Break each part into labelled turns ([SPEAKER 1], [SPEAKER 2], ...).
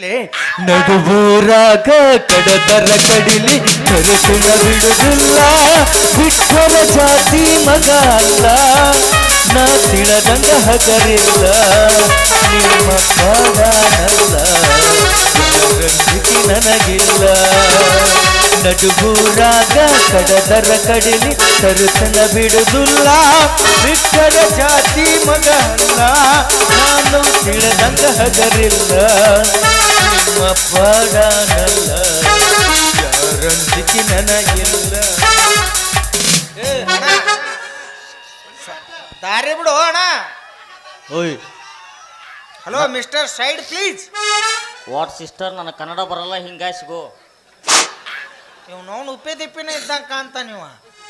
[SPEAKER 1] ಇರ್ಲಿ
[SPEAKER 2] ನಡುವೂರಾಗ ಕಡದರ ಕಡಿಲಿ ಕರುಸಿನ ಬಿಡುದಿಲ್ಲ. ಬಿಟ್ಟರ ಜಾತಿ ಮಗ ಅಲ್ಲ, ನಾ ತಿಳದಂಗ ಹಗರಿಲ್ಲ. ನಿಮ್ಮ ಪಾಡನಲ್ಲ ರಂಜಿತಿ ನನಗಿಲ್ಲ. ನಡುಗೂರಾಗ ಕಡದರ ಕಡಿಲಿ ಕರುತನ ಬಿಡುದಿಲ್ಲ. ಬಿಟ್ಟರ ಜಾತಿ ಮಗ ಅಲ್ಲ, ನಾನು ತಿಳದಂಗ ಹಗರಿಲ್ಲ. ನಿಮ್ಮ ಪಾಡನಲ್ಲ ಯಾರೊಂದಿಗೆ ನನಗಿಲ್ಲ.
[SPEAKER 1] ದಾರಿ ಬಿಡು ಅಣ್ಣ.
[SPEAKER 2] ಓಯ್.
[SPEAKER 1] Hello mister side please
[SPEAKER 3] what sister ನನಗೆ ಕನ್ನಡ ಬರಲ್ಲ ಹಿಂಗಾಸಿಗೋ
[SPEAKER 1] ನೀವು ನೋವು ಉಪ್ಪೆ ದಿಪ್ಪಿನ ಇದ್ದಂಗೆ ಕಾಣ್ತ ನೀವು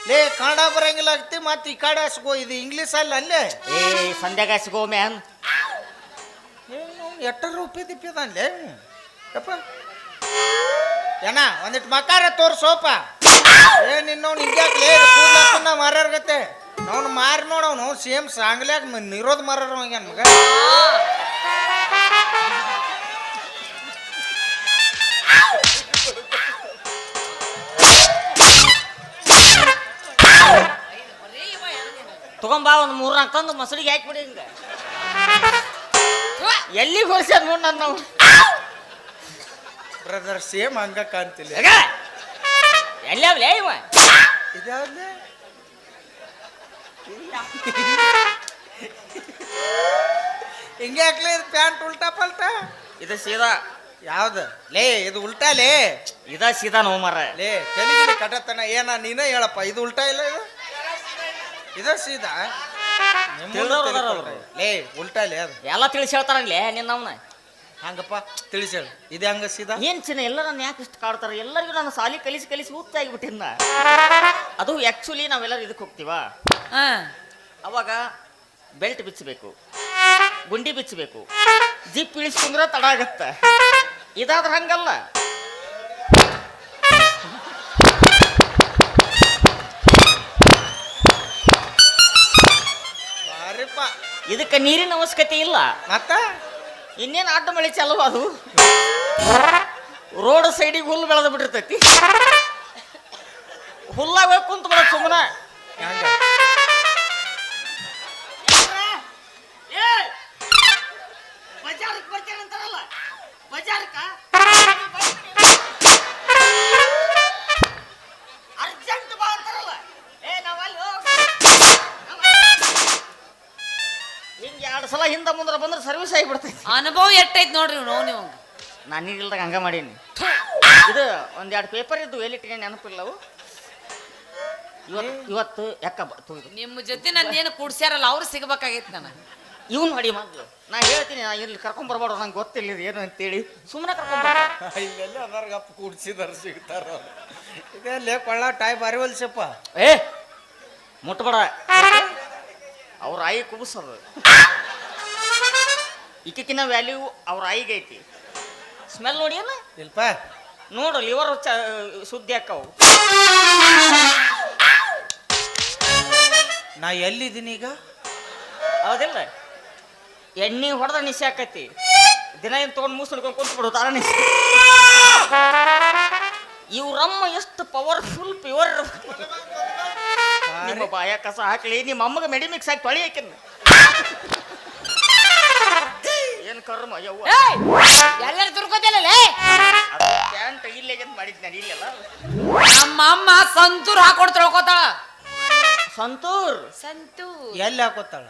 [SPEAKER 1] ಲೇ ಕನ್ನಡ ಬರಂಗಿಲ್ಲ ಆಗ್ತಿ ಮತ್ತೆ ಈ ಕಡೆ ಹಾಸ್ಗೋ ಇದು ಇಂಗ್ಲೀಷ್ ಅಲ್ಲ ಅಲ್ಲೇ.
[SPEAKER 3] ಏ ಸಂಧ್ಯಾಗಾಸಿಗೋ ಮ್ಯಾನ್.
[SPEAKER 1] ಏನು ಉಪ್ಪಿ ದಿಪ್ಪಿದ ದಿಪ್ಪಿದಲ್ಲೇ ಯಪ್ಪ ಏನ ಒಂದಿಟ್ಟು ಮಕಾರ ತೋರ್ಸೋಪ ಏ ನಿನ್ನವ್ನು ಹಿಂಗ್ಯಾಕ್ಲೇ ಕೂದ್ಲಕ್ಕನ್ನ ಮಾರ್ಯಾರ್ಗತ್ತೆ ಅವ್ನು ಮಾರಿ ನೋಡವನು ಸೇಮ್ ಸಾಂಗ್ಲ್ಯಾಗ ನಿರೋದ್ ಮಾರಾರ ಹೋಗ್ಯಾನ ಮಗ.
[SPEAKER 3] ತಗೊಂಬಾ, ಒಂದು ಮೂರ್ನಾಕ್ ನಾಲ್ಕು ತಂದು ಮಸಡಿಗೆ ಹಾಕ್ಬಿಡಿ ಹಿಂಗ. ಎಲ್ಲಿ ಹೋಲ್ಸ್ಯಾರ ನೋಡ್ ನನ್ನ ನಾವು?
[SPEAKER 1] ಬ್ರದರ್ ಸೇಮ್ ಹಂಗ ಕಾಣ್ತಿಲ್ಲ.
[SPEAKER 3] ಇವ?
[SPEAKER 1] ಇದ್ಯಾವ್ದೇ ಹಿಂಗೆ ಹಾಕ್ಲಿ ಪ್ಯಾಂಟ್ ಉಲ್ಟಾ ಪಲ್ಟಾ?
[SPEAKER 3] ಇದು ಸೀದಾ.
[SPEAKER 1] ಯಾವ್ದು? ಲೇ ಇದು ಉಲ್ಟಾ ಲೇ.
[SPEAKER 3] ಇದ ಸೀದಾ ನೋವು ಮರ.
[SPEAKER 1] ಲೇ ತೆಲಿಗಿಲಿ ಕಟತನ ಏನ ನೀನೇ ಹೇಳಪ್ಪ ಇದು ಉಲ್ಟಾ ಇಲ್ಲ ಇದು? ಇದ ಸೀದಾ? ತಲೆ ಲೇ ಉಲ್ಟಾ ಲೇ ಅದು.
[SPEAKER 3] ಎಲ್ಲ ತಿಳಿಸಿ ಹೇಳ್ತಾರಲ್ಲೇ ನಿನ್ನ ಅವನ
[SPEAKER 1] ಹಂಗಪ್ಪ ತಿಳಿಸೇಳು. ಇದು ಹಂಗ ಸೀದಾ?
[SPEAKER 3] ಏನ್ ಚಿನ್ನ ಎಲ್ಲ ನನ್ನ ಯಾಕೆ ಇಷ್ಟು ಕಾಡ್ತಾರೆ? ಎಲ್ಲರಿಗೂ ನಾನು ಸಾಲಿ ಕಲಿಸಿ ಕಲಿಸಿ ಹುಚ್ಚ ಆಗಿಬಿಟ್ಟಿನ ಅದು ಆ್ಯಕ್ಚುಲಿ ನಾವೆಲ್ಲರೂ ಇದಕ್ಕೆ ಹೋಗ್ತೀವ? ಅವಾಗ ಬೆಲ್ಟ್ ಬಿಚ್ಚಬೇಕು ಗುಂಡಿ ಬಿಚ್ಚಬೇಕು ಜಿಪ್ ಇಳಿಸ್ಕೊಂಡ್ರೆ ತಡ ಆಗತ್ತೆ. ಇದಾದ್ರೆ ಹಂಗಲ್ಲ.
[SPEAKER 1] ಬಾರಿಪ್ಪ.
[SPEAKER 3] ಇದಕ್ಕೆ ನೀರಿನ ಅವಶ್ಯಕತೆ ಇಲ್ಲ.
[SPEAKER 1] ಮತ್ತ?
[SPEAKER 3] ಇನ್ನೇನು ಅಡ್ಡ ಮಳೆ ಚಾಲು ಅದು? ರೋಡ್ ಸೈಡಿಗೆ ಹುಲ್ಲು ಬೆಳೆದು ಬಿಟ್ಟಿರ್ತೈತಿ. ಹುಲ್ಲಾಗ ಕುಂತ ಬಿಡ ಸುಮ್ಮನೆ ಬಜಾರಕ್ಕೆ ಬರ್ತೀನಿ ಅಂತಾರಲ್ಲ ಬಜಾರಕ್ಕ ಹಿಂಗೆ ಎರಡು ಸಲ ಹಿಂದೆ ಮುಂದೆ ಬಂದ್ರೆ ಸರ್ವಿಸ್ ಆಗಿಬಿಡ್ತೈತಿ.
[SPEAKER 4] ಅನುಭವ ಎಟ್ಟೈತ್ ನೋಡ್ರಿ ನೋವು ನೀವು
[SPEAKER 3] ನಾನು ಇಲ್ದಾಗ ಹಂಗ ಮಾಡೀನಿ. ಇದು ಒಂದೆರಡು ಪೇಪರ್ ಇದ್ದು ಎಲ್ಲಿಟ್ಕೊಂಡು ನೆನಪಿಲ್ಲ ಅವು. ಇವತ್ತು ಇವತ್ತು ಯಾಕ ಬಂತು
[SPEAKER 4] ನಿಮ್ಮ ಜೊತೆ ನನ್ನ ಏನು ಕೂಡ್ಸ್ಯಾರಲ್ಲ ಅವ್ರು ಸಿಗ್ಬೇಕಾಗೈತಿ ನಾನು
[SPEAKER 3] ಇವ್ನು ಮಾಡಿ ಮೊದಲು ನಾ ಹೇಳ್ತೀನಿ ನಾ ಇಲ್ಲಿ ಕರ್ಕೊಂಡ್ ಬರ್ಬಾರ್ದು ನಂಗೆ ಗೊತ್ತಿಲ್ಲ ಇದು ಏನು ಅಂತೇಳಿ. ಸುಮ್ಮನೆ ಕರ್ಕೊಂಡ್ ಇಲ್ಲೆಲ್ಲ
[SPEAKER 1] ಇಲ್ಲೆಲ್ಲ ಅದಾರ್ಗಪ್ಪ ಕೂಡ್ಸಿದಾರ ಸಿಗ್ತಾರ. ಇದೆಲ್ಲೇ ಕೊಳ್ಳ ಟೈ ಬಾರಿ ಹೊಲ್ಸಪ್ಪ
[SPEAKER 3] ಏ ಮುಟ್ಬೇಡ. ಅವ್ರ ಆಯಿ ಕುಬಸದ. ಈಕಿನ ವ್ಯಾಲ್ಯೂ ಅವ್ರ ಆಯಿಗೆ ಐತಿ. ಸ್ಮೆಲ್ ನೋಡಿ ಅಲ್ಲ
[SPEAKER 1] ಇಲ್ಪ.
[SPEAKER 3] ನೋಡು ಲಿವರ್ ಚ ಸುದ್ದಿ ಅಕ್ಕವು
[SPEAKER 1] ನಾ ಎಲ್ಲಿದ್ದೀನಿ ಈಗ?
[SPEAKER 3] ಹೌದಿಲ್ಲ. ಎಣ್ಣೆ ಹೊಡೆದ ನಿಶೆ ಆಕೈತಿ ದಿನ ಏನು ತೊಗೊಂಡು ಮೂಸ್ ಹಿಡ್ಕೊಂಡು ಕುಂತ್ಬಿಡು ತಾರ ನಿಶೆ ಇವ್ರಮ್ಮ ಎಷ್ಟು ಪವರ್ಫುಲ್ ಪ್ಯೂರ್ ನಿಮ್ಮ ಬಾಯ ಕಸ ಹಾಕ್ಲಿ ನಿಮ್ಮ ಅಮ್ಮಗ ಮೆಡಿ ಮಿಕ್ಸ್ ಹಾಕಿ ತೊಳಿ ಹಾಕಿನ ಏನು ಕರ್ಮ ಯವ್ವ?
[SPEAKER 4] ಎಲ್ಲರೂ ತುರ್ಕೋತಿಲ್ಲ
[SPEAKER 3] ಅದು ಪ್ಯಾಂಟ್ ಇಲ್ಲೇ ಅಂತ ಮಾಡಿದ್ ನಾನು ಇಲ್ಲೆಲ್ಲ
[SPEAKER 4] ನಮ್ಮ ಅಮ್ಮ ಸಂತೂರ್ ಹಾಕೊಡ್ ತೊಳ್ಕೊತಾಳ.
[SPEAKER 3] ಸಂತೂರ್?
[SPEAKER 4] ಸಂತೂರ್.
[SPEAKER 1] ಎಲ್ಲಿ ಹಾಕೋತಾಳ?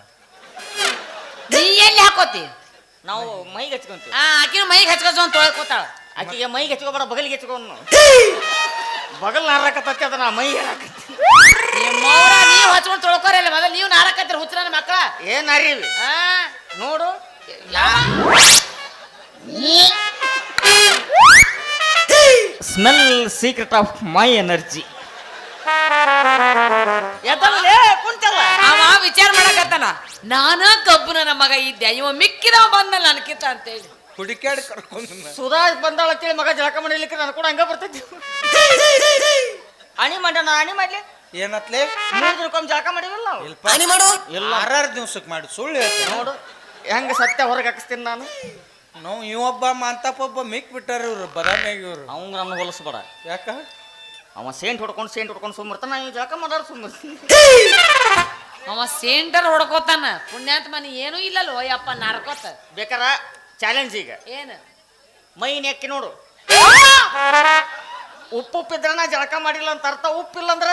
[SPEAKER 4] ನೀ ಎಲ್ಲಿ ಹಾಕೋತಿ?
[SPEAKER 3] ನಾವು ಮೈಗೆ ಹಚ್ಕೊಂತೀವಿ.
[SPEAKER 4] ಆ ಆಕಿನ ಮೈಗೆ ಹಚ್ಕೊಂಡ್ ತೊಳ್ಕೊತಾಳ.
[SPEAKER 3] ಆಕೆಗೆ ಮೈಗೆ ಹಚ್ಕೋಬೇಡ ಬಗಲಿಗೆ ಹಚ್ಕೊಂಡು ಬಗಲ್ ನಾರಕತ್ತೈತಿ ಅದನ್ನ ಮೈ ಹೇಳಕತ್ತಿ
[SPEAKER 4] ನಿಮ್ಮವ್ರ ನೀವು ಹಚ್ಕೊಂಡ್ ತೊಳ್ಕೊರಿಲ್ಲ ಮೊದಲು ನೀವು ನಾರಕತ್ತೀರ ನನ್ನ ಮಕ್ಕಳ.
[SPEAKER 3] ಏನ್ ಅರಿವಿ?
[SPEAKER 4] ಆ?
[SPEAKER 3] ನೋಡು. Smell secret of my energy. ಎದಲ್ಲೇ ಕುಂತಲ್ಲ.
[SPEAKER 4] ಅವ ವಿಚಾರ ಮಾಡಕತ್ತಾನ. ನಾನ ಕಬ್ಬು ನನ್ನ ಮಗ ಇದ್ದೆ ಇವ ಮಿಕ್ಕಿದವ ಬಂದಲ್ಲ ನನ್ಕಿತ ಅಂತೇಳಿ.
[SPEAKER 1] ಹೇಳಿ ಕರ್ಕೊಂಡು
[SPEAKER 3] ಸುಧಾ ಬಂದಾಳ ಕೇಳಿ ಮಗ ಜಳಕ ಮಾಡಿ ನಾನು ಕೂಡ ಹಂಗ ಬರ್ತೈತಿ ಅಣಿ ಮಾಡ್ಯಾನ ಅಣಿ ಮಾಡ್ಲಿ.
[SPEAKER 1] ಏನತ್ಲೆ?
[SPEAKER 3] ಮೂರು ದಿನಕ್ಕೊಮ್ಮೆ ಜಳಕ ಮಾಡಿವಲ್ಲ ನಾವು
[SPEAKER 1] ಇಲ್ಪ.
[SPEAKER 3] ಇಲ್ಲ
[SPEAKER 1] ಆರಾರು ದಿವ್ಸಕ್ಕೆ ಮಾಡಿ. ಸುಳ್ಳು ಹೇಳ್ತೀನಿ.
[SPEAKER 3] ನೋಡು. ಹೆಂಗ ಸತ್ಯ ಹೊರಗೆ ಹಾಕಿಸ್ತೀನಿ ನಾನು?
[SPEAKER 1] ನಾವು ಇವೊಬ್ಬ ಮಾಂತಪ್ಪ ಒಬ್ಬ ಮಿಕ್ ಬಿಟ್ಟಾರ ಇವ್ರು ಬದಾಮಿಯಾಗ ಇವ್ರು.
[SPEAKER 3] ಅವಂಗ ನನ್ನ ಹೊಲಸ್ಬೇಡ.
[SPEAKER 1] ಯಾಕ?
[SPEAKER 3] ಅವ ಸೇಂಟ್ ಹೊಡ್ಕೊಂಡು ಸೇಂಟ್ ಹೊಡ್ಕೊಂಡು ಸುಮ್ಮರ್ತಾನ ಈ ಜಳಕ ಮಾಡಾರ ಸುಮ್ಮ
[SPEAKER 4] ಅವ ಸೆಂಟರ್ ಹೊಡ್ಕೋತಾನ. ಪುಣ್ಯಾತ್ಮ ನೀ ಏನೂ ಇಲ್ಲಲ್ಲ ಯಪ್ಪ ನಾರ್ಕೋತ.
[SPEAKER 3] ಬೇಕಾರ ಚಾಲೆಂಜ್ ಈಗ.
[SPEAKER 4] ಏನು?
[SPEAKER 3] ಮೈ ನೆಕ್ಕಿ ನೋಡು. ಉಪ್ಪು ಉಪ್ಪಿದ್ರೆ ನಾ ಜಳಕ ಮಾಡಿಲ್ಲ ಅಂತ ಅರ್ಥ. ಉಪ್ಪಿಲ್ಲ ಅಂದ್ರೆ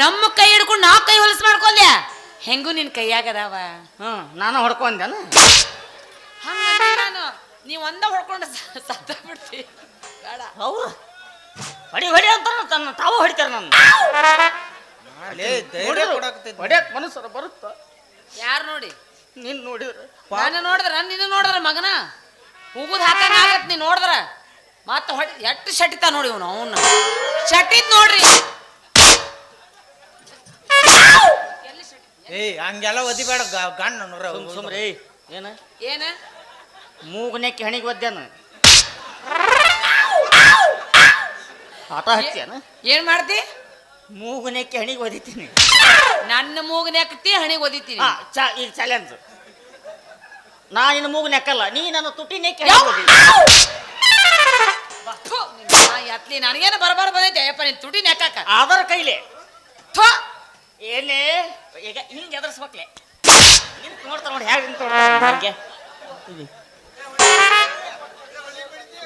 [SPEAKER 4] ನಮ್ಮ ಕೈ ಹಿಡ್ಕೊಂಡು ನಾ ಕೈ ಹೊಲಸು ಮಾಡ್ಕೊಲ್ಯ ಹೆಂಗೂ ನಿನ್ ಕೈಯಾಗದಾವ?
[SPEAKER 3] ಹ್ಞೂ ನಾನು ಹೊಡ್ಕೊಂಡೆ
[SPEAKER 4] ಹಂಗ ನಾನು ನೀವು ಒಂದ ಹೊಡ್ಕೊಂಡು ಸತ್ತ ಬಿಡ್ತಿ ಬೇಡ.
[SPEAKER 3] ಹೌದು. ಹೊಡಿ ಹೊಡಿ ಅಂತ ತನ್ನ ತಾವು ಹೊಡಿತಾರ ನನ್ನ. ಹೊಡ್ಯಾಕ ಮನಸ್ಸರ ಬರುತ್ತ?
[SPEAKER 4] ಯಾರು ನೋಡಿ?
[SPEAKER 3] ನೀನ್ ನೋಡಿದ್ರೆ
[SPEAKER 4] ನಾನು ನೋಡಿದ್ರ ನಿನ್ನ ನೋಡಿದ್ರ ಮಗನ? ಉಗುದ್ ಹಾಕಂಗ ಆಗತ್ ನೀ ನೋಡಿದ್ರ? ಮತ್ತೆ ಹೊಡಿ ಎಟ್ಟು ಶಟಿತ ನೋಡಿ ಅವನು ಅವನು. ಶಟಿತ್ ನೋಡ್ರಿ.
[SPEAKER 1] ಏಯ್ ಹಂಗೆಲ್ಲ ಒದಿಬೇಡ ಗಂಡ ನೋಡ್ರ
[SPEAKER 3] ಸುಮ್ರಿ ಏನ?
[SPEAKER 4] ಏನ?
[SPEAKER 3] ಮೂಗು ಕೆಣಿಗೆ ಹಣಿಗೆ ಆತ ಆಟ ಹಚ್ಚ್ಯಾನ?
[SPEAKER 4] ಏನ್ ಮಾಡ್ತಿ?
[SPEAKER 3] ಮೂಗು ನೆಕ್ಕಿ ಹಣಿಗೆ ಒದಿತೀನಿ.
[SPEAKER 4] ನನ್ನ ಮೂಗು ನೆಕ್ತಿ ಹಣಿಗೆ ಒದಿತೀನಿ.
[SPEAKER 3] ಆ, ಚಾ ಈಗ ಚಾಲೆಂಜ್ ನಾ ನಿನ್ನ ಮೂಗು ನೆಕ್ಕಲ್ಲ ನೀ ನನ್ನ ತುಟಿ ನೆಕ್ಕಿ
[SPEAKER 4] ಥು, ನಿನ್ನ ಅತ್ಲಿ ನನಗೇನು ಬರಬಾರ ಬಂದೈತೆ? ಅಯ್ಯಪ್ಪ ನಿನ್ ತುಟಿ ನೆಕ್ಕಾಕ
[SPEAKER 3] ಅದರ ಕೈಲಿ.
[SPEAKER 4] ಥು,
[SPEAKER 3] ಏನೇ ಈಗ ಹಿಂಗೆ ಎದರ್ಸ್ಬೇಕ್ಲೆ ನಿಂತು ನೋಡ್ತಾರೆ ನೋಡಿ ಹೇಗೆ ನಿಂತು ಹಂಗೆ.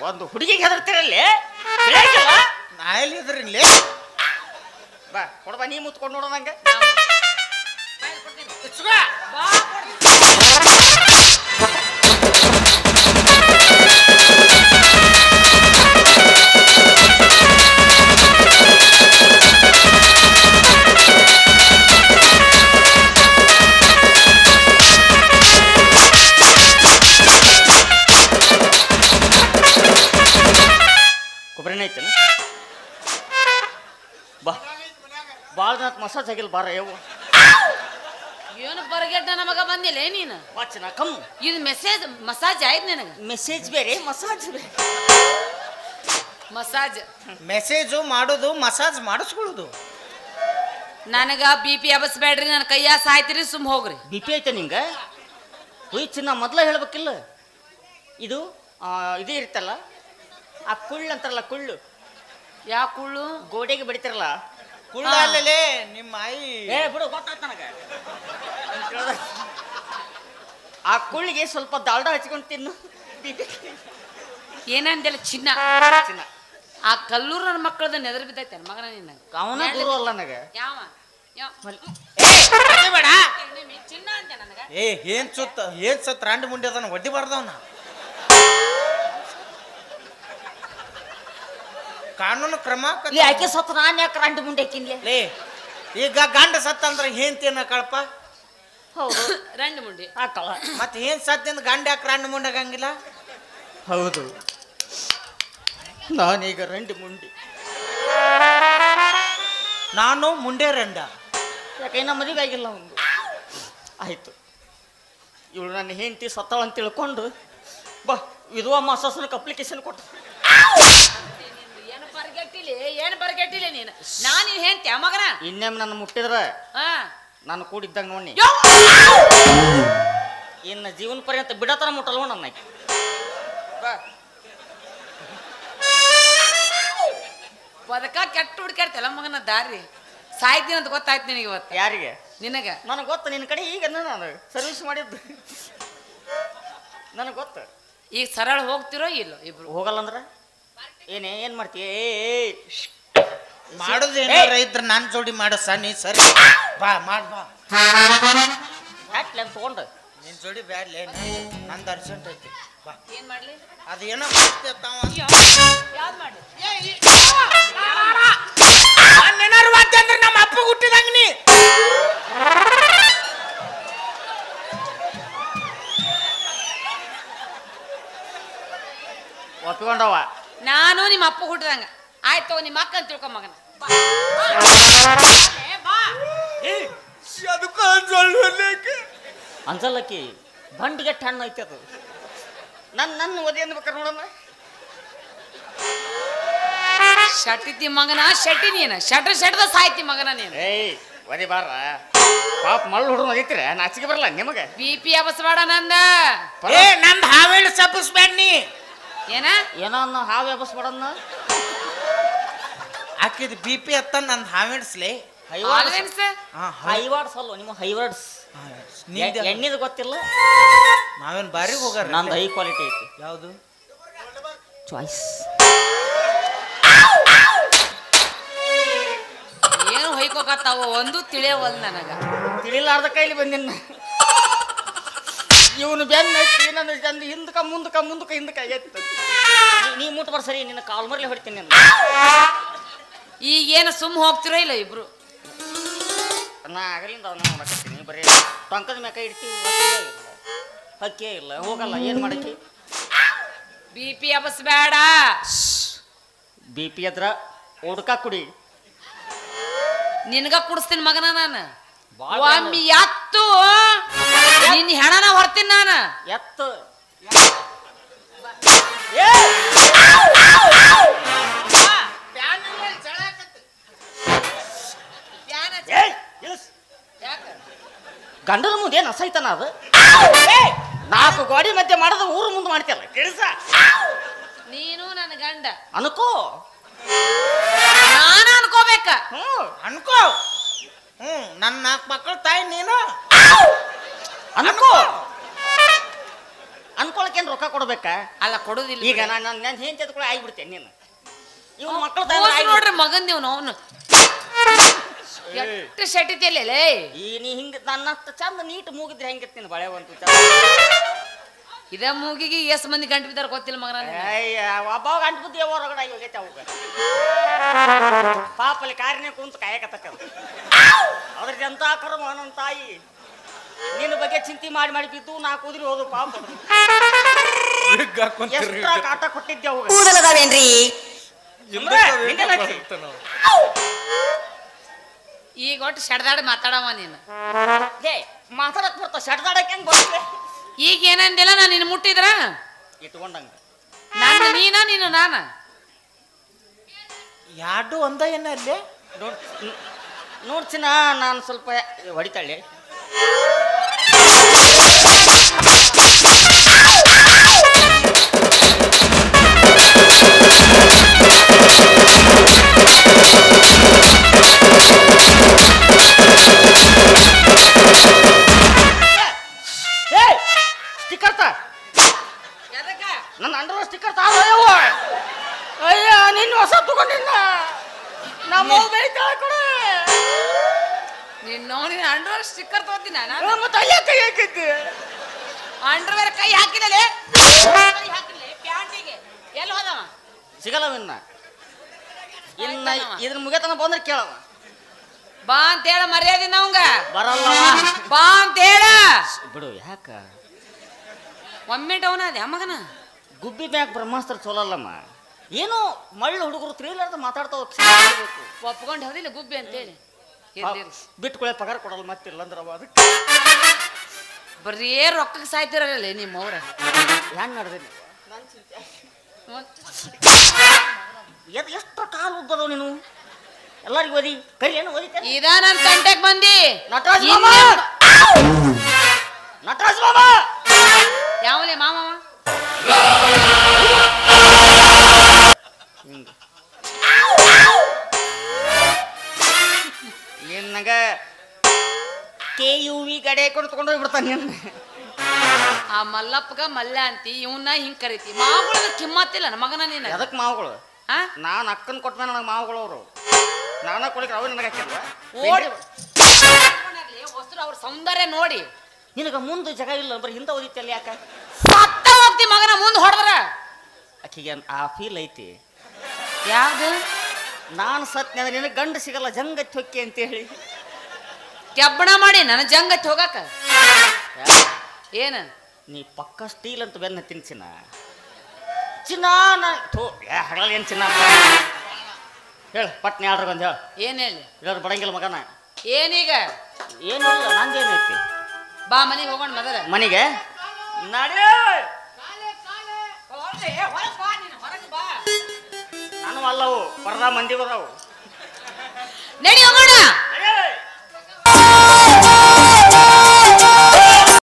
[SPEAKER 3] ಒಂದು ಹುಡುಗಿಗೆ ಹೆದರ್ತಿರಲ್ಲಿ
[SPEAKER 1] ನಾ ಎಲ್ಲಿದ್ರಿ
[SPEAKER 3] ಬಾ ಕೊಡ್ಬಾ ನೀ ಮುತ್ಕೊಂಡು
[SPEAKER 4] ನೋಡೋದಂಗೆ ಕೊಡ್ತೀನಿ. ಬರಗೆಟ್ಟ ನಮಗ ಬಂದಿಲ್ಲ ನೀನು?
[SPEAKER 3] ವಾಚನ ಕಮ್.
[SPEAKER 4] ಇದು ಮೆಸೇಜ್ ಮಸಾಜ್ ಆಯ್ತು ನಿನಗ?
[SPEAKER 3] ಮೆಸೇಜ್ ಬೇರೆ ಮಸಾಜ್ ಬೇರೆ.
[SPEAKER 4] ಮಸಾಜ್
[SPEAKER 1] ಮೆಸೇಜು ಮಾಡೋದು ಮಸಾಜ್ ಮಾಡಿಸ್ಕೊಳ್ಳೋದು.
[SPEAKER 4] ನನಗ ಬಿ ಪಿ ಎಬಸ್ಬೇಡ್ರಿ ನನ್ನ ಕೈಯ ಸಾಯ್ತಿರಿ ಸುಮ್ ಹೋಗ್ರಿ.
[SPEAKER 3] ಬಿ ಪಿ ಐತೆ ನಿಂಗೆ? ಹುಯ್ ಚಿನ್ನ ಮೊದಲ ಹೇಳ್ಬೇಕಿಲ್ಲ? ಇದು ಆ, ಇದು ಇರ್ತಲ್ಲ ಆ ಕುಳ್ಳು ಅಂತಾರಲ್ಲ ಕುಳ್ಳು.
[SPEAKER 4] ಯಾ ಕುಳ್ಳು?
[SPEAKER 3] ಗೋಡೆಗೆ ಬಡಿತಾರಲ್ಲ?
[SPEAKER 1] ಕುಳ್ಳ ಅಲ್ಲಲೇ ನಿಮ್ಮ ಆಯಿ
[SPEAKER 3] ಏ ಬಿಡು ಗೊತ್ತಾಯ್ತು ನನಗೆ. ಆ ಕುಳ್ಳಿಗೆ ಸ್ವಲ್ಪ ದಾಲ್ಡ ಹಚ್ಕೊಂಡು ತಿನ್ನು.
[SPEAKER 4] ಏನಂದೆಲ್ಲ ಚಿನ್ನ.
[SPEAKER 3] ಚಿನ್ನ.
[SPEAKER 4] ಆ ಕಲ್ಲೂರು ನನ್ನ ಮಕ್ಕಳದ ನೆದರ್ ಬಿದ್ದೈತೆ ನನ್ನ ಮಗನ ನಿನ್ನ?
[SPEAKER 3] ಅವನ ಗುರು ಅಲ್ಲ ನನಗೆ.
[SPEAKER 4] ಯಾವ? ಯಾವ?
[SPEAKER 1] ಬೇಡ.
[SPEAKER 4] ಚಿನ್ನ ನನಗ?
[SPEAKER 1] ಏ ಏನ್ ಸುತ್ತ ಏನ್ ಸತ್ ರಾಂಡ್ ಮುಂಡೆ ಅದನ್ನ ಒಡ್ಡಿ ಬಾರ್ದವನ ಕಾನೂನು ಕ್ರಮ ಕ-
[SPEAKER 3] ಆಕೆ ಸತ್ತು ನಾನು ಯಾಕೆ ರಂಡು ಮುಂಡೆ ತಿನ್ಲಿ
[SPEAKER 1] ಲೇ ಈಗ ಗಂಡ ಸತ್ತಂದ್ರೆ ಅಂದ್ರೆ ಏನ್ ಕಳಪ?
[SPEAKER 3] ಹೌದು.
[SPEAKER 4] ರಂಡು ಮುಂಡಿ.
[SPEAKER 3] ಹಾಕಲ್ಲ
[SPEAKER 1] ಮತ್ತೆ ಏನ್ ಸತ್ತಿಂದ ಗಂಡ ಯಾಕೆ ರಂಡು ಮುಂಡಾಗಂಗಿಲ್ಲ
[SPEAKER 3] ಹೌದು. ನಾನೀಗ ರಂಡು ಮುಂಡಿ.
[SPEAKER 1] ನಾನು ಮುಂಡೆ ರಂಡ.
[SPEAKER 3] ಯಾಕೆ ನಮ್ಮ ಮದುವೆ ಆಗಿಲ್ಲ ಒಂದು? ಆಯ್ತು. ಇವಳು ನನ್ನ ಹೆಂಡತಿ ಸತ್ತಾಳ ಅಂತ ತಿಳ್ಕೊಂಡು ಬಾ ವಿಧವಾ ಮಾಸಾಸನಕ್ಕೆ ಅಪ್ಲಿಕೇಶನ್ ಕೊಟ್ಟು
[SPEAKER 4] ಏನು ಬರ್ಗೆಟ್ಟಿಲಿ? ಏನು ಬರ್ಗೆಟ್ಟಿಲಿ ನೀನು? ನಾನು ನೀನು ಹೇಳ್ತೀಯ ಮಗನ?
[SPEAKER 3] ಇನ್ನೇಮ್ ನನ್ನ ಮುಟ್ಟಿದ್ರೆ?
[SPEAKER 4] ಹಾ.
[SPEAKER 3] ನಾನು ಕೂಡಿದ್ದಾಗ ನೋಡಿ! ಇನ್ನು ಜೀವನ ಪರ್ಯಂತ ಬಿಡತನ ಮುಟ್ಟಲ್ವ ನನ್ನ ಪದಕ
[SPEAKER 4] ಬದಕ ಕೆಟ್ಟ ಹುಡ್ಕಾಡ್ತಲ್ಲ ಮಗನ ದಾರಿ. ಸಾಯ್ತೀನಿ ಅಂತ ಗೊತ್ತಾಯ್ತು ನಿನಗೆ ಇವತ್ತು.
[SPEAKER 3] ಯಾರಿಗೆ?
[SPEAKER 4] ನಿನಗೆ.
[SPEAKER 3] ನನಗೆ ಗೊತ್ತು ನಿನ್ನ ಕಡೆ ಈಗ ನಾನು ಸರ್ವಿಸ್ ಮಾಡಿದ್ದು. ನನಗೆ ಗೊತ್ತು.
[SPEAKER 4] ಈಗ ಸರಳ ಹೋಗ್ತಿರೋ ಇಲ್ಲೋ ಇಬ್ರು?
[SPEAKER 3] ಹೋಗಲ್ಲ ಅಂದ್ರೆ? ಏನೇ ಏನು ಮಾಡ್ತೀಯ ಏ
[SPEAKER 1] ನನ್ನ ಏನಾರ ಇದ್ರ ನಾನ್ ಜೋಡಿ ಮಾಡೋ ಸನಿ ಸರಿ. ಬಾ ಮಾಡ್ ಬಾ.
[SPEAKER 3] ಯಾಕೆ ತೊಗೊಂಡು?
[SPEAKER 1] ನಿನ್ ಜೋಡಿ ಬ್ಯಾಡ್ಲೇ ನಂದು ಅರ್ಜೆಂಟ್ ಐತಿ. ಬಾ.
[SPEAKER 4] ಏನ್ ಮಾಡ್ಲಿ? ಯಾವ್ದು ನಮ್ಮ
[SPEAKER 1] ಅಪ್ಪ ಹುಟ್ಟಿದಂಗ ನೀ.
[SPEAKER 3] ಒಪ್ಕೊಂಡವ
[SPEAKER 4] ನಾನು ನಿಮ್ಮ ಅಪ್ಪ ಹುಟ್ಟಿದಂಗ. ಆಯ್ತು ನಿಮ್ಮ ಅಕ್ಕ ಅಂತ ತಿಳ್ಕೊ ಮಗನ. ಬಾ. ಏ, ಬಾ.
[SPEAKER 1] ಅದಕ್ಕೂ ಅನ್ಸೊಳ್ಳಿಕ್ಕೆ
[SPEAKER 3] ಅನ್ಸಲ್ಲಕ್ಕಿ ಬಂಡಿಗೆ ಹಣ್ಣು ಐತೆ ಅದು. ನನ್ನ ನನ್ನ ಓದಿ ಅನ್ಬೇಕಾರೆ ನೋಡಮ್ಮ.
[SPEAKER 4] ಶಟ್ಟಿದ್ದಿ ಮಗನ ಶಟ್ಟಿ ನೀನು? ಶಟ್ರ ಶಟ್ದ ಸಾಯ್ತಿ ಮಗನ ನೀನು.
[SPEAKER 3] ಏಯ್ ಒದಿ ಬಾರ ಪಾಪ ಮಳ್ಳು ಹುಡುಗ ಐತ್ರಿ ನಾಚಿಕೆ ಬರಲ್ಲ ನಿಮಗೆ?
[SPEAKER 4] ಬಿ ಪಿ ಅಬಸ್ಬೇಡ ನಂದ.
[SPEAKER 1] ಏ ನಂದ್ ಹಾವೇಳಿ ಸಬ್ಬಿಸ್ಬೇಡ ನೀ.
[SPEAKER 4] ಏನ?
[SPEAKER 3] ಏನೋ ಅನ್ನೋ ಹಾವು ಎಬಸ್ಬಿಡನ್ನ
[SPEAKER 1] ಆಕಿದ್ ಬಿ ಪಿ ಅತ್ತ ನನ್ನ ಹಾವಿಡ್ಸ್ಲಿ
[SPEAKER 3] ಹೈವಾಡ್ಸ್
[SPEAKER 4] ಆಲ್ವೆನ್ಸ್
[SPEAKER 1] ಹಾ
[SPEAKER 3] ಹೈವಾಡ್ಸ್ ಅಲ್ವ ನಿಮ್ಮ ಹೈವಾಡ್ಸ್.
[SPEAKER 1] ನಿಂದ
[SPEAKER 3] ಎಣ್ಣೆದು ಗೊತ್ತಿಲ್ಲ?
[SPEAKER 1] ನಾವೇನು ಬಾರಿ ಹೋಗಾರ
[SPEAKER 3] ನಂದು ಹೈ ಕ್ವಾಲಿಟಿ ಐತಿ.
[SPEAKER 1] ಯಾವುದು?
[SPEAKER 3] ಚಾಯ್ಸ್
[SPEAKER 4] ಏನು ಹೊಯ್ಕೋಕತ್ತಾವ ಒಂದು ತಿಳಿಯವಲ್ ನನಗ.
[SPEAKER 3] ತಿಳಿಲಾರ್ದ ಕೈಲಿ ಬಂದಿನ ಇವನು ಬೆನ್ನ ನನ್ನ ಜನ ಹಿಂದಕ ಮುಂದಕ ಮುಂದಕ ಹಿಂದಕ ಆಗೈತಿ. ನೀ ಮುಟ್ಟ ಬರ್ ಸರಿ ನಿನ್ನ ಕಾಲ್ ಮರ್ಲಿ ಹೊಡಿತೀನಿ
[SPEAKER 4] ಈಗ ಏನು ಸುಮ್ಮ ಹೋಗ್ತಿರೋ ಇಲ್ಲ ಇಬ್ರು?
[SPEAKER 3] ನಾ ಆಗಲಿಂದ ಅವನ್ನ ನೋಡಕತ್ತೀನಿ ಬರೀ ಟೊಂಕದ ಮ್ಯಾಕ ಇಡ್ತೀನಿ ಹಕ್ಕೇ ಇಲ್ಲ. ಹೋಗಲ್ಲ ಏನು ಮಾಡಕ್ಕೆ
[SPEAKER 4] ಬಿ ಪಿ ಅಬಸ್ಬೇಡ
[SPEAKER 3] ಬಿ ಪಿ ಅದ್ರ ಹುಡ್ಕ ಕುಡಿ.
[SPEAKER 4] ನಿನಗ ಕುಡಿಸ್ತೀನಿ ಮಗನ ನಾನು. ಒಮ್ಮಿ ಎತ್ತು. ನಿನ್ನ ಹೆಣನ ಹೊರ್ತೀನಿ ನಾನು.
[SPEAKER 3] ಎತ್ತು. ಏಯ್, ಗಂಡನ ಮುಂದೆ ಏನು ಅಸೈತನ ಅದು. ಏಯ್, ನಾಲ್ಕು ಗೋಡಿ ಮಧ್ಯೆ ಮಾಡೋದು ಊರು ಮುಂದೆ ಮಾಡ್ತಿಯಲ್ಲ ಕೆಲಸ
[SPEAKER 4] ನೀನು ನನ್ನ ಗಂಡ.
[SPEAKER 3] ಅನ್ಕೋ.
[SPEAKER 4] ನಾನು ಅನ್ಕೋಬೇಕ.
[SPEAKER 3] ಹ್ಞೂ
[SPEAKER 1] ಅನ್ಕೋ. ಹ್ಮ್ ನನ್ನ ನಾಲ್ಕು ಮಕ್ಕಳ ತಾಯಿ ನೀನು.
[SPEAKER 3] ಅನ್ಕೋ. ಅನ್ಕೊಳಕೇನು ರೊಕ್ಕ ಕೊಡ್ಬೇಕಾ?
[SPEAKER 4] ಅಲ್ಲ ಕೊಡುದಿಲ್ಲ
[SPEAKER 3] ಈಗ ನಾನು ನನ್ನ ನನ್ನ ಹೆಂಡತಿ ಕೂಡ ಆಗಿಬಿಡ್ತೇನೆ ನೀನು. ಇವ್ ಮಕ್ಕಳು
[SPEAKER 4] ತಾಯಿ ನೋಡ್ರಿ ಮಗನ್ ನೀವು ಅವನು. ಎಷ್ಟು ಶಟಿತಿಯಲ್ಲೇ
[SPEAKER 3] ಈ ನೀ ಹಿಂಗ ನನ್ನಷ್ಟು ಚಂದ ನೀಟ್ ಮೂಗಿದ್ರೆ ಹೆಂಗಿರ್ತೀನಿ ಬಳೆ ಒಂದು
[SPEAKER 4] ಇದ ಮೂಗಿಗೆ ಎಸ್ ಮಂದಿ ಗಂಟು ಬಿದ್ದಾರ ಗೊತ್ತಿಲ್ಲ ಮಗನ.
[SPEAKER 3] ಅಯ್ಯ ಒಬ್ಬ ಗಂಟು ಬುದ್ಧಿ ಹೊರಗಡೆ ಆಗಿ ಹೋಗೈತೆ ಅವಾಗ. ಪಾಪಲ್ಲಿ ಕಾರಿನೇ ಕುಂತು ಕಾಯಕತ್ತಕ್ಕದು. ಅದ್ರದ್ದು ಎಂತ ಕರ್ಮ ನನ್ನ ತಾಯಿ? ನಿನ್ನ ಬಗ್ಗೆ ಚಿಂತೆ ಮಾಡಿ ಮಾಡಿ ಬಿದ್ದು ನಾ ಕುದ್ರಿ ಹೋದ್ರು ಪಾಪ. ಎಷ್ಟ ಕಾಟ ಕೊಟ್ಟಿದ್ದೆ ಅವಾಗ.
[SPEAKER 5] ಕೂದಲದಾವೇನ್ರಿ.
[SPEAKER 4] ಈಗ ಒಟ್ಟು ಸೆಡ್ದಾಡಿ ಮಾತಾಡವ ನೀನು.
[SPEAKER 3] ಏ ಮಾತಾಡಕ್ ಬರ್ತಾವ ಶಡ್ದಾಡಕ್ಕೆ ಹೆಂಗ್ ಬರ್ತದೆ
[SPEAKER 4] ಈಗ ಏನಂದಿಲ್ಲ ನಾನು ನಿನ್ನ ಮುಟ್ಟಿದ್ರ?
[SPEAKER 3] ಇಟ್ಕೊಂಡಂಗ.
[SPEAKER 4] ನನ್ನ ನೀನ ನೀನು ನಾನ?
[SPEAKER 1] ಯಾರು ಒಂದ ಏನ ಅಲ್ಲಿ?
[SPEAKER 3] ನೋಡ್ ನೋಡ್ಸಿನ ನಾನು ಸ್ವಲ್ಪ ಹೊಡಿತಾಳೆ. ಸ್ಟಿಕ್ಕರ್ ತಾ. ನನ್ನ ಅಂಡರ್ ಸ್ಟಿಕ್ಕರ್ ತಾವ ಅಯ್ಯ ನಿನ್ನ ಹೊಸ ತಗೊಂಡಿನ ನಮ್ಮ ಬೆಳಿತಾಳ ಕೊಡ.
[SPEAKER 4] ನಿನ್ನ ನೋಡಿ ಅಂಡರ್ ಸ್ಟಿಕ್ಕರ್ ತಗೋತೀನಿ ನಾನು.
[SPEAKER 3] ಮತ್ತೆ ಅಯ್ಯ ಕೈ ಹಾಕಿದ್ದೆ.
[SPEAKER 4] ಅಂಡರ್ವೇರ್ ಕೈ ಹಾಕಿದಲೆ ಕೈ ಹಾಕಿಲ್ಲ ಪ್ಯಾಂಟಿಗೆ. ಎಲ್ಲಿ ಹೋದವ?
[SPEAKER 3] ಸಿಗಲ್ಲ ಇನ್ನ ಇನ್ನ ಇದ್ರ ಮುಗಿತನ ಬಂದ್ರೆ ಕೇಳವ.
[SPEAKER 4] ಬಾ ಅಂತ ಹೇಳ ಮರ್ಯಾದೆ ಅವಂಗ.
[SPEAKER 3] ಬರಲ್ಲ
[SPEAKER 4] ಬಾ ಅಂತ ಹೇಳ
[SPEAKER 3] ಬಿಡು ಯಾಕ?
[SPEAKER 4] ಒಮ್ಮೆ ಡೌನ್ ಅದ ಮಗನ.
[SPEAKER 3] ಗುಬ್ಬಿ ಬ್ಯಾಗ್ ಬ್ರಹ್ಮಾಸ್ತ್ರ ಚೋಲಲ್ಲಮ್ಮ. ಏನು ಮಳ್ಳು ಹುಡುಗರು ತಿಳಿಲಾರ್ದ ಮಾತಾಡ್ತಾವ.
[SPEAKER 4] ಒಪ್ಕೊಂಡು ಹೋದಿಲ್ಲ ಗುಬ್ಬಿ ಅಂತೇಳಿ.
[SPEAKER 3] ಬಿಟ್ಕೊಳ್ಳೆ ಪಗಾರ ಕೊಡಲ್ಲ ಮತ್ತಿಲ್ಲ ಅಂದ್ರೆ ಅವ ಅದಕ್ಕೆ
[SPEAKER 4] ಬರೀ ರೊಕ್ಕಕ್ಕೆ ಸಾಯ್ತಿರಲ್ಲ ನಿಮ್ಮ ಅವ್ರ.
[SPEAKER 3] ಹೆಂಗ್ ನಡೆದೇನೆ ಎದ್ ಎಷ್ಟು ಕಾಲು ಉದ್ದದವ ನೀನು? ಎಲ್ಲರಿಗೂ ಓದಿ ಕರಿ ಏನು ಓದಿತೇನೆ.
[SPEAKER 4] ಇದ ನನ್ ಕಂಟೆಕ್ ಬಂದಿ
[SPEAKER 3] ನಟರಾಜ್ ಮಾಮ! ನಟರಾಜ್ ಮಾಮ!
[SPEAKER 4] ಯಾವಲೆ ಮಾಮ?
[SPEAKER 3] ಹಿಂಗ. ನಿನ್ನಗ ಕೆ ಯು ವಿ ಗಡೆ ಕೊಡು ತಗೊಂಡು ಹೋಗ್ಬಿಡ್ತಾನೆ ನಿನ್ನ.
[SPEAKER 4] ಆ ಮಲ್ಲಪ್ಪಗ ಮಲ್ಲ ಅಂತಿ ಇವನ್ನ ಹಿಂಗ್ ಕರಿತಿ. ಮಾವುಗಳ ಕಿಮ್ಮತ್ತಿಲ್ಲ ನನ್ನ ಮಗನ ನೀನ.
[SPEAKER 3] ಅದಕ್ಕೆ ಮಾವುಗಳು?
[SPEAKER 4] ಹಾ
[SPEAKER 3] ನಾನು ಅಕ್ಕನ ಕೊಟ್ಟ ಮೇಲೆ ನನಗೆ ಮಾವುಗಳು ಅವರು ನಾನ ಕೊಡಕ್ಕೆ ಅವ ನನಗೆ ಹಾಕಿಲ್ವ
[SPEAKER 4] ಓಡಿ ಹೊಸರು ಅವ್ರ ಸೌಂದರ್ಯ ನೋಡಿ.
[SPEAKER 3] ನಿನಗೆ ಮುಂದೆ ಜಾಗ ಇಲ್ಲ ಬರೀ ಹಿಂದೆ ಓದಿತ್ತಲ್ಲ ಯಾಕ?
[SPEAKER 4] ಸತ್ತ ಹೋಗ್ತಿ ಮಗನ ಮುಂದೆ ಹೊಡೆದ್ರ.
[SPEAKER 3] ಆಕಿಗೆ ಆ ಫೀಲ್ ಐತಿ.
[SPEAKER 4] ಯಾವ್ದು?
[SPEAKER 3] ನಾನು ಸತ್ನೆ ಅಂದ್ರೆ ನಿನಗೆ ಗಂಡು ಸಿಗಲ್ಲ ಜಂಗತ್ ಹೊಕ್ಕಿ ಅಂತೇಳಿ
[SPEAKER 4] ಕೆಬ್ಬಣ ಮಾಡಿ ನನ್ನ ಜಂಗತ್ ಹೋಗಾಕ. ಏನ?
[SPEAKER 3] ನೀ ಪಕ್ಕ ಸ್ಟೀಲ್ ಅಂತ ಬೆನ್ನ ತಿನ್ಸಿನ. ಚಿನ್ನ ಥೋ ಏನ್ ಚಿನ್ನ? ಹೇಳ ಪಟ್ನೆ ಆಡ್ರ ಬಂದು ಹೇಳ.
[SPEAKER 4] ಏನ್ ಹೇಳಿ?
[SPEAKER 3] ಬಡಂಗಿಲ್ಲ ಮಗನ.
[SPEAKER 4] ಏನೀಗ?
[SPEAKER 3] ಏನು ಇಲ್ಲ ನಂದೇನೈತಿ
[SPEAKER 4] ಬಾ ಮನೆಗೆ ಹೋಗೋಣ ಮೊದಲ.
[SPEAKER 3] ಮನೆಗೆ? ನಡೆ! ನಾನು ಅಲ್ಲವು ಪರದ ಮಂದಿ ಬರವು.
[SPEAKER 4] ನಡಿ ಹೋಗೋಣ.